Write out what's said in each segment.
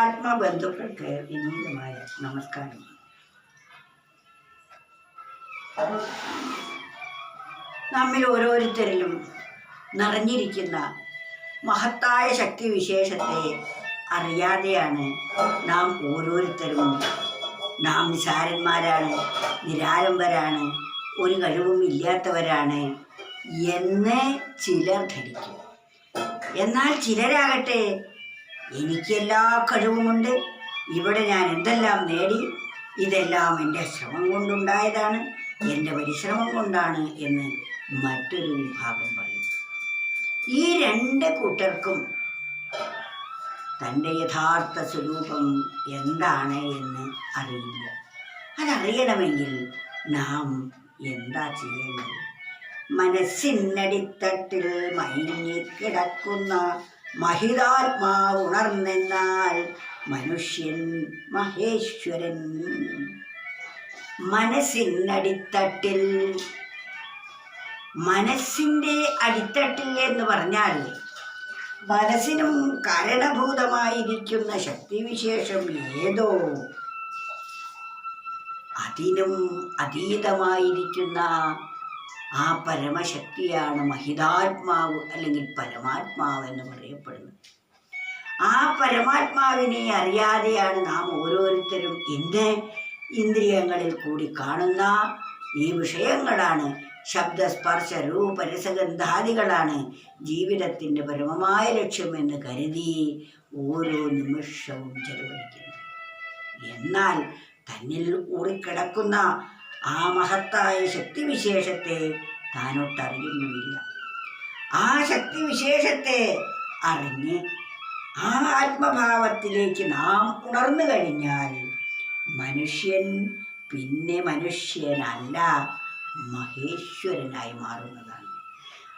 ആത്മബന്ധുക്കൾക്ക് വിനീതമായ നമസ്കാരം. നമ്മിൽ ഓരോരുത്തരിലും നിറഞ്ഞിരിക്കുന്ന മഹത്തായ ശക്തി വിശേഷത്തെ അറിയാതെയാണ് നാം ഓരോരുത്തരും. നാം നിസാരന്മാരാണ് നിരാലംബരാണ് ഒരു കഴിവും ഇല്ലാത്തവരാണ് എന്ന് ചിലർ ധരിക്കും. എന്നാൽ ചിലരാകട്ടെ എനിക്കെല്ലാ കഴിവുമുണ്ട്. ഇവിടെ ഞാൻ എന്തെല്ലാം നേടി ഇതെല്ലാം എന്റെ ശ്രമം കൊണ്ടുണ്ടായതാണ് എന്റെ പരിശ്രമം കൊണ്ടാണ് എന്ന് മറ്റൊരു വിഭാഗം പറയും ഈ രണ്ട് കൂട്ടർക്കും തന്റെ യഥാർത്ഥ സ്വരൂപം എന്താണ് എന്ന് അറിയില്ല. അതറിയണമെങ്കിൽ നാം എന്താ ചെയ്യേണ്ടത്? മനസ്സിനടിത്തട്ടിൽ മയങ്ങിക്കിടക്കുന്ന മഹിതാത്മാവ് ഉണർന്നെന്നാൽ മനുഷ്യൻ മഹേശ്വരൻ. മനസ്സിനടിത്തട്ടിൽ മനസ്സിന്റെ അടിത്തട്ടിൽ എന്ന് പറഞ്ഞാൽ മനസ്സിനും കാരണഭൂതമായിരിക്കുന്ന ശക്തിവിശേഷം ഏതോ അതിനും അതീതമായിരിക്കുന്ന ആ പരമശക്തിയാണ് മഹിതാത്മാവ് അല്ലെങ്കിൽ പരമാത്മാവ് എന്ന് പറയപ്പെടുന്നത്. ആ പരമാത്മാവിനെ അറിയാതെയാണ് നാം ഓരോരുത്തരും ഇന്ന് ഇന്ദ്രിയങ്ങളിൽ കൂടി കാണുന്ന ഈ വിഷയങ്ങളാണ്. ശബ്ദസ്പർശ രൂപ രസഗന്ധാദികളാണ് ജീവിതത്തിന്റെ പരമമായ ലക്ഷ്യമെന്ന് കരുതി ഓരോ നിമിഷവും ചെലവഴിക്കുന്നത്. എന്നാൽ തന്നിൽ ഊറിക്കിടക്കുന്ന ആ മഹത്തായ ശക്തിവിശേഷത്തെ താനൊട്ടറിയുന്നുമില്ല. ആ ശക്തിവിശേഷത്തെ അറിഞ്ഞ് ആ ആത്മഭാവത്തിലേക്ക് നാം ഉണർന്നു കഴിഞ്ഞാൽ മനുഷ്യൻ പിന്നെ മനുഷ്യനല്ല മഹേശ്വരനായി മാറുന്നതാണ്.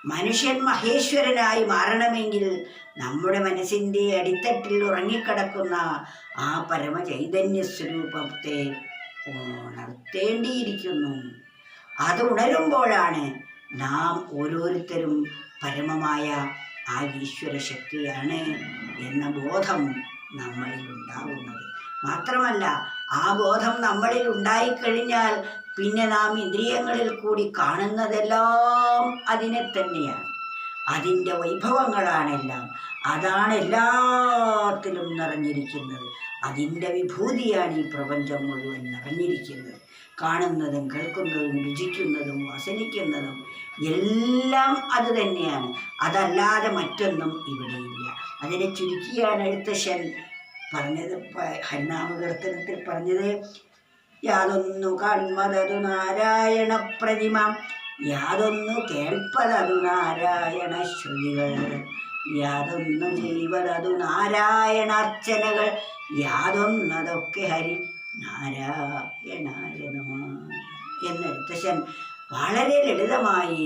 മനുഷ്യൻ മഹേശ്വരനായി മാറണമെങ്കിൽ നമ്മുടെ മനസ്സിന്റെ അടിത്തട്ടിൽ ഉറങ്ങിക്കിടക്കുന്ന ആ പരമചൈതന്യ സ്വരൂപത്തെ ഉണർത്തേണ്ടിയിരിക്കുന്നു. അത് ഉണരുമ്പോഴാണ് നാം ഓരോരുത്തരും പരമമായ ആ ഈശ്വര ശക്തിയാണ് എന്ന ബോധം നമ്മളിൽ ഉണ്ടാകുന്നത് മാത്രമല്ല ആ ബോധം നമ്മളിൽ ഉണ്ടായിക്കഴിഞ്ഞാൽ പിന്നെ നാം ഇന്ദ്രിയങ്ങളിൽ കൂടി കാണുന്നതെല്ലാം അതിനെ തന്നെയാണ്. അതിന്റെ വൈഭവങ്ങളാണെല്ലാം അതാണ് എല്ലാത്തിലും നിറഞ്ഞിരിക്കുന്നത്. അതിന്റെ വിഭൂതിയാണ് ഈ പ്രപഞ്ചം മുഴുവൻ നിറഞ്ഞിരിക്കുന്നത്. കാണുന്നതും കേൾക്കുന്നതും രുചിക്കുന്നതും വസനിക്കുന്നതും എല്ലാം അത് തന്നെയാണ്. അതല്ലാതെ മറ്റൊന്നും ഇവിടെയില്ല അതിനെ ചുരുക്കിയാണ് എഴുത്തശ്ശൻ പറഞ്ഞത് ഹരിനാമകീർത്തനത്തിൽ പറഞ്ഞത് യാതൊന്നു കൺമതതു നാരായണ പ്രതിമ യാതൊന്നു കേൾപ്പതതു നാരായണ ശ്രുതികൾ യാതൊന്നു ചെയ്വതതു നാരായണാർച്ചനകൾ യാതൊന്നതൊക്കെ ഹരി നാരായണായ നമ വളരെ ലളിതമായി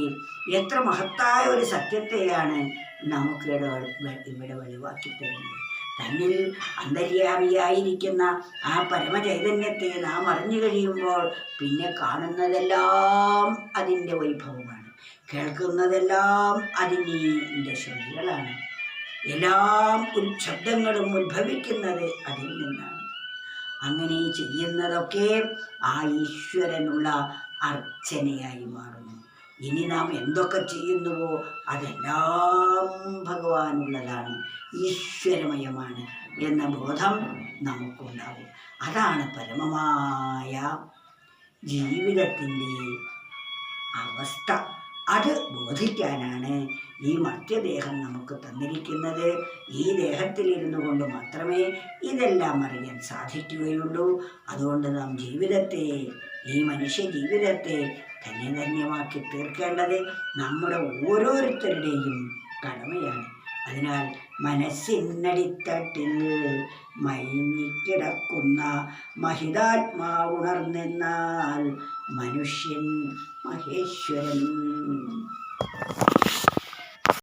എത്ര മഹത്തായ ഒരു സത്യത്തെയാണ് നമുക്ക് ഇവിടെ വെളിവാക്കി തരുന്നത് തന്നിൽ അന്തര്യാമിയായിരിക്കുന്ന ആ പരമചൈതന്യത്തെ നാം അറിഞ്ഞു കഴിയുമ്പോൾ പിന്നെ കാണുന്നതെല്ലാം അതിന്റെ വൈഭവമാണ്. കേൾക്കുന്നതെല്ലാം അതിന്റെ ശൈലികളാണ്. എല്ലാം ഒരു ശബ്ദങ്ങളും ഉത്ഭവിക്കുന്നത് അതിൽ നിന്നാണ്. അങ്ങനെ ചെയ്യുന്നതൊക്കെ ആ ഈശ്വരനുള്ള അർച്ചനയായി മാറുന്നു. ഇനി നാം എന്തൊക്കെ ചെയ്യുന്നുവോ അതെല്ലാം ഭഗവാനുള്ളതാണ്. ഈശ്വരമയമാണ് എന്ന ബോധം നമുക്കുണ്ടാവും. അതാണ് പരമമായ ജീവിതത്തിന്റെ അവസ്ഥ. അത് ബോധിക്കാനാണ് ഈ മധ്യദേഹം നമുക്ക് തന്നിരിക്കുന്നത്. ഈ ദേഹത്തിലിരുന്നു കൊണ്ട് മാത്രമേ ഇതെല്ലാം അറിയാൻ സാധിക്കുകയുള്ളൂ. അതുകൊണ്ട് നാം ജീവിതത്തെ ഈ മനുഷ്യ ജീവിതത്തെ ധന്യധന്യമാക്കി തീർക്കേണ്ടത് നമ്മുടെ ഓരോരുത്തരുടെയും കടമയാണ്. അതിനാൽ മനസ്സിന്നടിത്തട്ടിൽ മയങ്ങിക്കിടക്കുന്ന മഹിതാത്മാവുണർന്നെന്നാൽ മനുഷ്യൻ മഹേശ്വരൻ.